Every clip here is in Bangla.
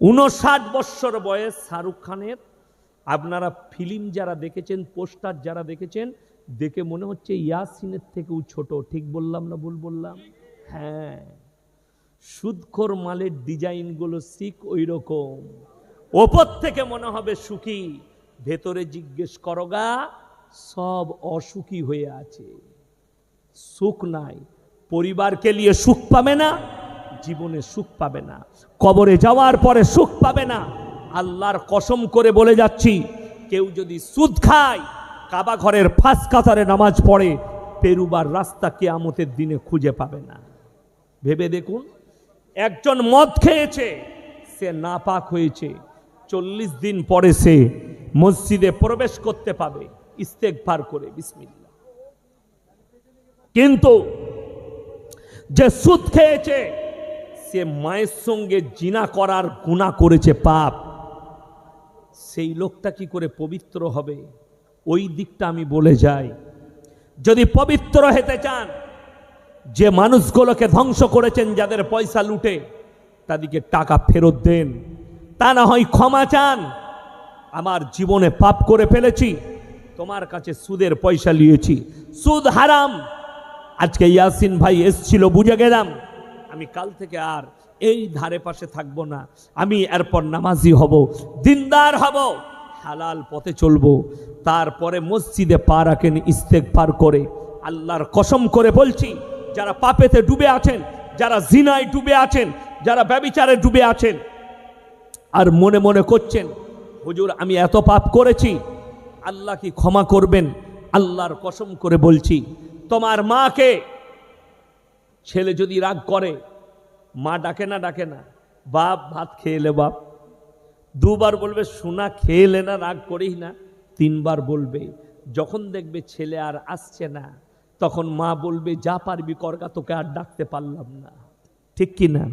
উনষাট বৎসর বয়স শাহরুখ খানের। আপনারা ফিল্ম যারা দেখেছেন, পোস্টার যারা দেখেছেন, দেখে মনে হচ্ছে ইয়াসিনের থেকেও ছোট। ঠিক বললাম না ভুল বললাম? হ্যাঁ। সুদখোর মালের ডিজাইনগুলো শিখ ওই রকম ওপর থেকে মনে হবে সুখী। ভেতরে জিজ্ঞেস করগা সব অসুখী হয়ে আছে। সুখ নাই। পরিবারকে নিয়ে সুখ পাবে না। জীবনে সুখ পাবে না। কবরে যাওয়ার পরে সুখ পাবে না। আল্লাহর কসম করে বলে যাচ্ছি, কেউ যদি সুদ খায়, কাবা ঘরের ফাঁস কাতারে নামাজ পড়ে, পেরুবার রাস্তা কেয়ামতের দিনে খুঁজে পাবে না। ভেবে দেখুন, একজন মদ খেয়েছে, সে নাপাক হয়েছে, চল্লিশ দিন পরে সে মসজিদে প্রবেশ করতে পাবে ইস্তেক পার করে বিসমিল্লা কিন্তু যে সুদ খেয়েছে সে মায়ের সঙ্গে জিনা করার গুণা করেছে পাপ। সেই লোকটা কি করে পবিত্র হবে? ওই দিকটা আমি বলে যাই। যদি পবিত্র হতে চান, যে মানুষগুলোকে ধ্বংস করেছেন, যাদের পয়সা লুটে, তাদেরকে টাকা ফেরত দেন। তা না হয় ক্ষমা চান। আমার জীবনে পাপ করে ফেলেছি, তোমার কাছে সুদের পয়সা নিয়েছি। সুদ হারাম। আজকে ইয়াসিন ভাই এসছিল, বুঝে গেলাম। আমি কাল থেকে আর এই ধারে পাশে থাকব না। আমি এরপর নামাজি হব, দিনদার হব, হালাল পথে চলবো। তারপরে মসজিদে পা রাখেন ইস্তেক পার করে। আল্লাহর কসম করে বলছি, যারা পাপেতে ডুবে আছেন, যারা জিনায় ডুবে আছেন, যারা ব্যবিচারে ডুবে আছেন, আর মনে মনে করছেন, হুজুর, আমি এত পাপ করেছি, আল্লাহ কি ক্ষমা করবেন? আল্লাহর কসম করে বলছি, তোমার মাকে ছেলে যদি রাগ করে, মা ডাকে না ডাকে না, বাপ ভাত খেয়ে এলে বাপ। দুবার বলবে, সোনা খেয়ে এলে না, রাগ করিস না। তিনবার বলবে, যখন দেখবে ছেলে আর আসছে না, তখন মা বলবে, যা পারবি করগা তোকে আর ডাকতে পারলাম না। ঠিক কি না?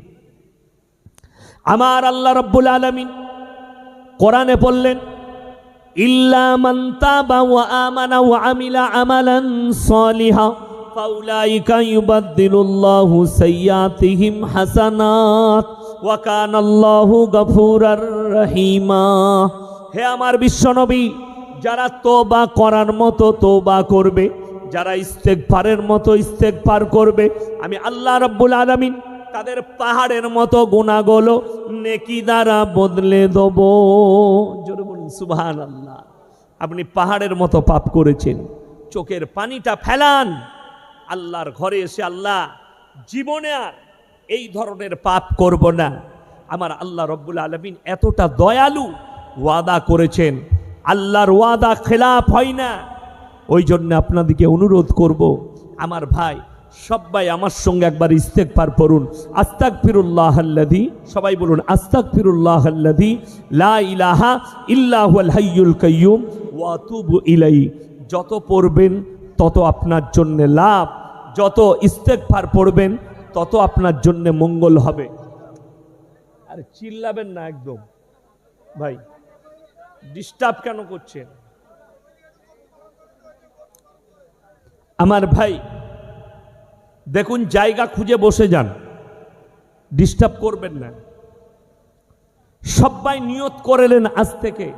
আমার আল্লাহ রব্বুল আলমিন কোরআনে বললেন, ইল্লা মান তাবা ওয়া আমানা ওয়া আমিলা আমালান সালিহা। ফাউলাইকা ইউবাদদিলুল্লাহু সাইয়্যাতিহিম হাসানাত, ওয়া কানাল্লাহু গফুরার রহিমা। হে আমার বিশ্বনবী, যারা তোবা করার মতো তোবা করবে, যারা ইস্তেগফারের মতো ইস্তেগফার করবে, আমি আল্লাহ রাব্বুল আলামিন তাদের পাহাড়ের মতো গুণাগুলো নেকি দ্বারা বদলে দেব। জোরে বলুন সুবহান আল্লাহ আপনি পাহাড়ের মতো পাপ করেছেন, চোখের পানিটা ফেলান। আল্লাহর ঘরে এসে আল্লাহ, জীবনে আর এই ধরনের পাপ করব না। আমার আল্লাহ রব্বুল আলমিন এতটা দয়ালু ওয়াদা করেছেন। আল্লাহর ওয়াদা খেলাফ হয় না। ওই জন্য আপনাদেরকে অনুরোধ করব, আমার ভাই সবাই আমার সঙ্গে একবার ইস্তেক পার করুন আস্তাক ফিরুল্লাহ আল্লাদি সবাই বলুন আস্তাক ফিরুল্লাহ আল্লাদি লা ইলাহা ইল্লাহুল হাইয়ুল কাইয়ুম ওয়াতুবু ইলাই যত পড়বেন তত আপনার জন্য লাভ। যত ইস্তেক পার পড়বেন, তত আপনার জন্য মঙ্গল হবে। আর চিল্লাবেন না একদম। ভাই ডিস্টার্ব কেন করছেন? আমার ভাই, দেখুন, জায়গা খুঁজে বসে যান। ডিস্টার্ব করবেন না। সবাই নিয়ত করেলেন আজ থেকে।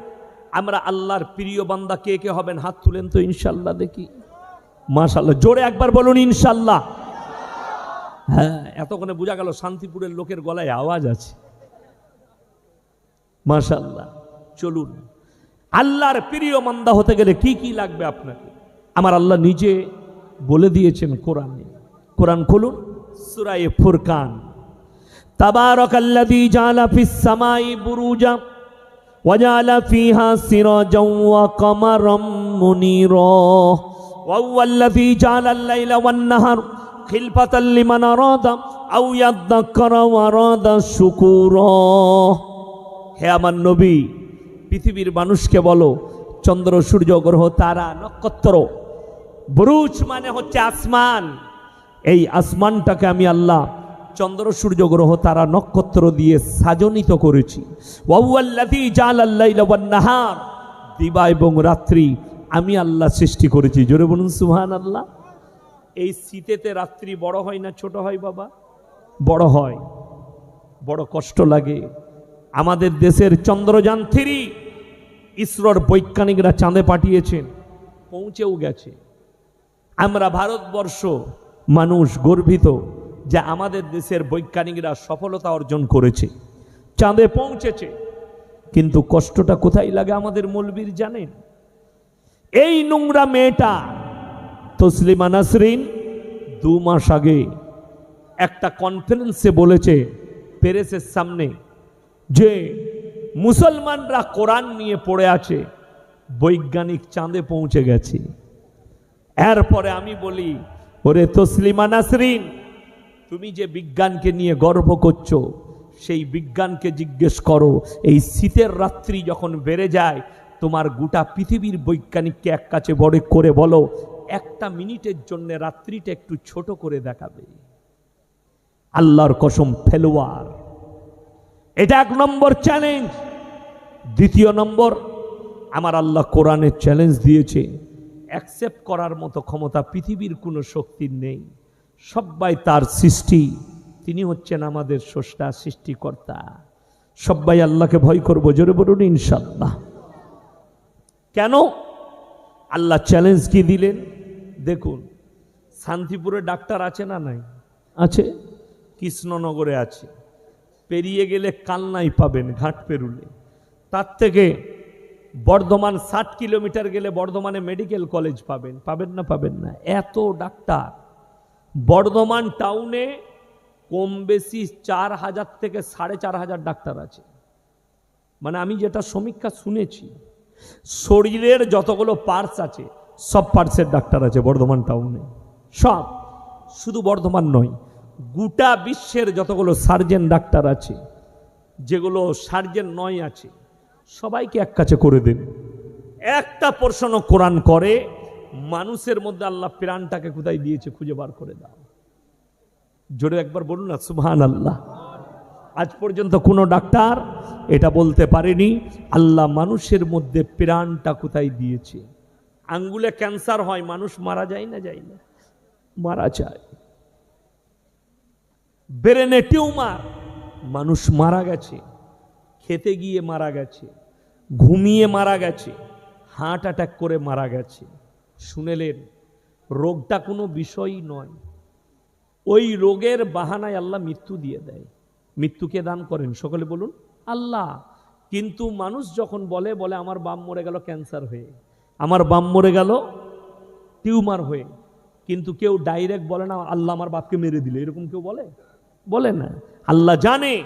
আমরা আল্লাহর প্রিয় বান্দা কে কে হবেন? হাত তুলেন তো ইনশাল্লাহ দেখি। মাশাল্লাহ জোরে একবার বলুন ইনশাল্লাহ হ্যাঁ এতক্ষণে বোঝা গেল শান্তিপুরের লোকের গলায় আওয়াজ আছে। মাশাল্লাহ চলুন। আল্লাহর প্রিয় মান্দা হতে গেলে কি কি লাগবে আপনাকে? আমার আল্লাহ নিজে বলে দিয়েছেন কোরআনে। কোরআন খুলুন, সুরায়ে ফুরকান। তাবারকাল্লাযী সামাই বুরুজা ফিহা সিরাজাও ওয়া কামারাম মুনীরা। وهو الذي جعل الليل والنهار خلفة لمن أراد أو يذكر وأراد شكورا হে আমার নবী পৃথিবীর মানুষকে বলো চন্দ্র সূর্য গ্রহ তারা নক্ষত্র বুরুজ মানে হচ্ছে আসমান এই আসমানটাকে আমি আল্লাহ চন্দ্র সূর্য গ্রহ তারা নক্ষত্র দিয়ে সাজনিত করেছি ওয়াল্লাযী জালাল-লাইলা ওয়ান-নাহার দিবা এবং রাত্রি আমি আল্লাহ সৃষ্টি করেছি। জোরে বলুন সুহান আল্লাহ এই শীতেতে রাত্রি বড় হয় না ছোট হয়, বাবা? বড় হয়। বড় কষ্ট লাগে। আমাদের দেশের চন্দ্রযান থ্রি, ইসরোর বৈজ্ঞানিকরা চাঁদে পাঠিয়েছেন। পৌঁছেও গেছে। আমরা ভারতবর্ষ মানুষ গর্বিত যে আমাদের দেশের বৈজ্ঞানিকরা সফলতা অর্জন করেছে। চাঁদে পৌঁছেছে। কিন্তু কষ্টটা কোথায় লাগে আমাদের মৌলবীর জানেন? এই নোংরা মেয়েটা তসলিমা নাসরিন দু মাস আগে একটা কনফারেন্সে বলেছে পেরেসের সামনে যে মুসলমানরা কোরআন নিয়ে পড়ে আছে, বৈজ্ঞানিক চাঁদে পৌঁছে গেছে। এরপরে আমি বলি, ওরে তসলিমা নাসরিন, তুমি যে বিজ্ঞানকে নিয়ে গর্ব করছ, সেই বিজ্ঞানকে জিজ্ঞেস করো, এই শীতের রাত্রি যখন বেড়ে যায় তোমার গোটা পৃথিবীর বৈজ্ঞানিককে এক কাছে বড় করে বলো, একটা মিনিটের জন্য রাত্রিটা একটু ছোট করে দেখাবে। আল্লাহর কসম ফেলোয়ার। এটা এক নম্বর চ্যালেঞ্জ দ্বিতীয় নম্বর, আমার আল্লাহ কোরআনের চ্যালেঞ্জ দিয়েছে অ্যাকসেপ্ট করার মতো ক্ষমতা পৃথিবীর কোনো শক্তির নেই। সবাই তার সৃষ্টি, তিনি হচ্ছেন আমাদের স্রষ্টা, সৃষ্টিকর্তা। সবাই আল্লাহকে ভয় করব, জোরে বলুন ইনশাল্লাহ কেন? আল্লাহ চ্যালেঞ্জ কি দিলেন? দেখুন শান্তিপুরে ডাক্তার আছে না নাই? আছে। কৃষ্ণনগরে আছে। পেরিয়ে গেলে কালনাই পাবেন ঘাট পেরুলে। তার থেকে বর্ধমান ষাট কিলোমিটার গেলে বর্ধমানে মেডিকেল কলেজ পাবেন। পাবেন না পাবেন না। এত ডাক্তার। বর্ধমান টাউনে কম বেশি চার হাজার থেকে সাড়ে চার হাজার ডাক্তার আছে। মানে আমি যেটা সমীক্ষা শুনেছি শরীরের যতগুলো পার্টস আছে, সব পার্টসের ডাক্তার আছে বর্ধমান টাউনে। সব। শুধু বর্ধমান নয়, গোটা বিশ্বের যতগুলো সার্জেন ডাক্তার আছে, যেগুলো সার্জেন নয় আছে, সবাইকে এক কাছে করে দিন। একটা প্রশ্ন কোরআন করে, মানুষের মধ্যে আল্লাহ প্রাণটাকে কোথায় দিয়েছে খুঁজে বার করে দাও। জোরে একবার বলুন না সুবহান আল্লাহ আজ পর্যন্ত কোনো ডাক্তার এটা বলতে পারেনি, আল্লাহ মানুষের মধ্যে প্রাণটা কোথায় দিয়েছে? আঙ্গুলে ক্যান্সার হয়, মানুষ মারা যায় না যায় না? মারা যায়। ব্রেনে টিউমার, মানুষ মারা গেছে। খেতে গিয়ে মারা গেছে। ঘুমিয়ে মারা গেছে। হার্ট অ্যাটাক করে মারা গেছে। শুনেলেন, রোগটা কোনো বিষয়ই নয়। ওই রোগের বাহানায় আল্লাহ মৃত্যু দিয়ে দেয়। মৃত্যুকে দান করেন। সকলে বলুন, আল্লাহ। কিন্তু মানুষ যখন বলে বলে, আমার বাম মরে গেল, ক্যান্সার হয়ে। আমার বাম মরে গেল, টিউমার হয়ে। কিন্তু কেউ ডাইরেক্ট বলে না, আল্লাহ আমার বাপকে মেরে দিলে। এরকম কেউ বলে? বলে না। আল্লাহ জানে,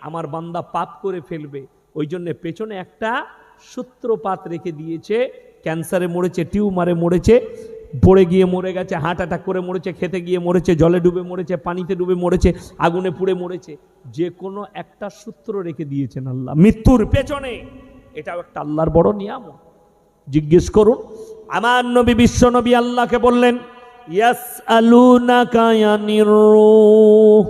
আমার বান্দা পাপ করে ফেলবে। ওই জন্য পেছনে একটা সূত্রপাত রেখে দিয়েছে। ক্যান্সারে মরেছে, টিউমারে মরেছে। পড়ে গিয়ে মরে গেছে, হার্ট অ্যাটাক করে মরেছে, খেতে গিয়ে মরেছে, জলে ডুবে মরেছে, পানিতে ডুবে মরেছে, আগুনে পুড়ে মরেছে, যে কোনো একটা সূত্র রেখে দিয়েছেন আল্লাহ। মৃত্যুর পেছনে এটাও একটা আল্লাহর বড় নিয়ামত। জিজ্ঞেস করুন, আমার নবী বিশ্ব নবী আল্লাহকে বললেন ইয়াস আলুনাকা ইয়ানির রূহ।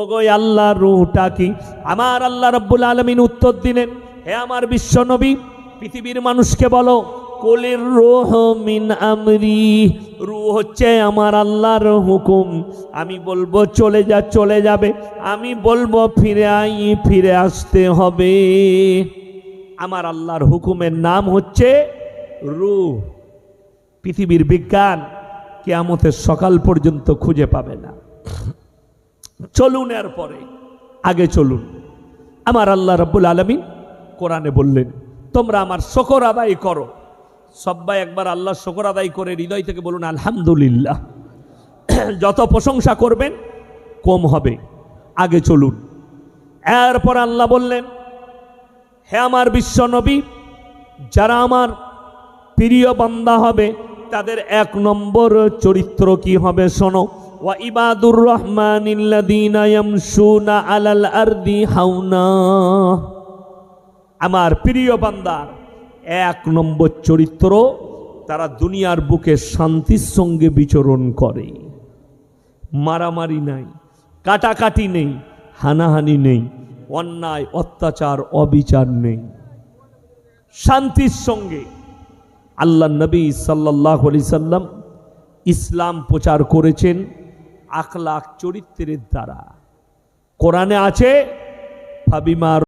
ওগো আল্লাহ রুহটা কি? আমার আল্লাহ রব্বুল আলমিন উত্তর দিলেন, হে আমার বিশ্ব নবী, পৃথিবীর মানুষকে বলো কোলের রোহ মিন আমরি। রু হচ্ছে আমার আল্লাহর হুকুম। আমি বলব, চলে যা, চলে যাবে। আমি বলব, ফিরে আই, ফিরে আসতে হবে। আমার আল্লাহর হুকুমের নাম হচ্ছে রু পৃথিবীর বিজ্ঞান কেয়ামতের সকাল পর্যন্ত খুঁজে পাবে না। চলুন এর পরে আগে চলুন। আমার আল্লাহ রব্বুল আলমিন কোরআনে বললেন, তোমরা আমার শকর আদায় করো। সবাই একবার আল্লাহ শকর আদায় করে হৃদয় থেকে বলুন, আলহামদুলিল্লাহ। যত প্রশংসা করবেন, কম হবে। আগে চলুন। এরপর আল্লাহ বললেন, হে আমার বিশ্ব নবী, যারা আমার প্রিয় বান্দা হবে, তাদের এক নম্বর চরিত্র কি হবে শোনো। ওয়া ইবাদুর আলাল আরদি আমার প্রিয় বান্দার এক নম্বর চরিত্র তারা দুনিয়ার বুকে শান্তির সঙ্গে বিচরণ করে। মারামারি নাই, কাটাকাটি নেই, হানাহানি নেই, অন্যায়, অত্যাচার, অবিচার নেই। শান্তির সঙ্গে আল্লাহ নবী সাল্লাহ আলি সাল্লাম ইসলাম প্রচার করেছেন আখলাখ চরিত্রের দ্বারা। কোরআনে আছে ফাবিমার